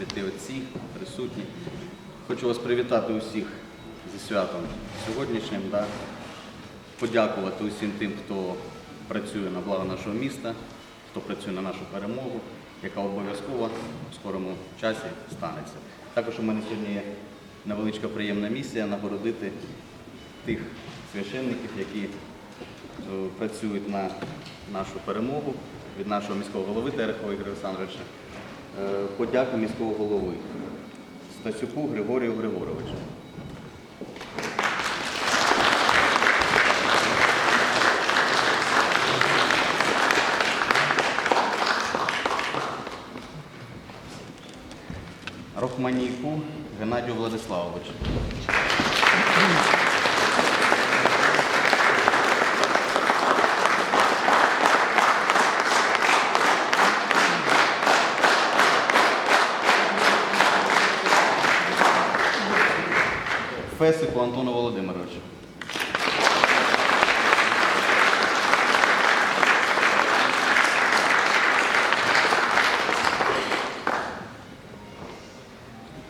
Вітаю отці, присутні. Хочу вас привітати усіх зі святом сьогоднішнім. Да? Подякувати усім тим, хто працює на благо нашого міста, хто працює на нашу перемогу, яка обов'язково в скорому часі станеться. Також у мене сьогодні є невеличка приємна місія нагородити тих священників, які е, працюють на нашу перемогу від нашого міського голови Терехова Ігоря Олександровича. Е, Подяку міського голови Стасюку Григорію Григоровичу. Рохманійку Геннадію Владиславовичу. Фесику Антону Володимировичу.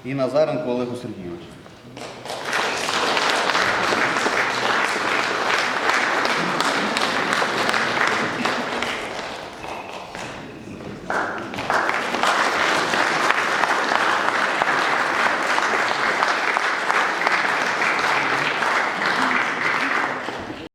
І Назаренко Олегу Сергійовичу.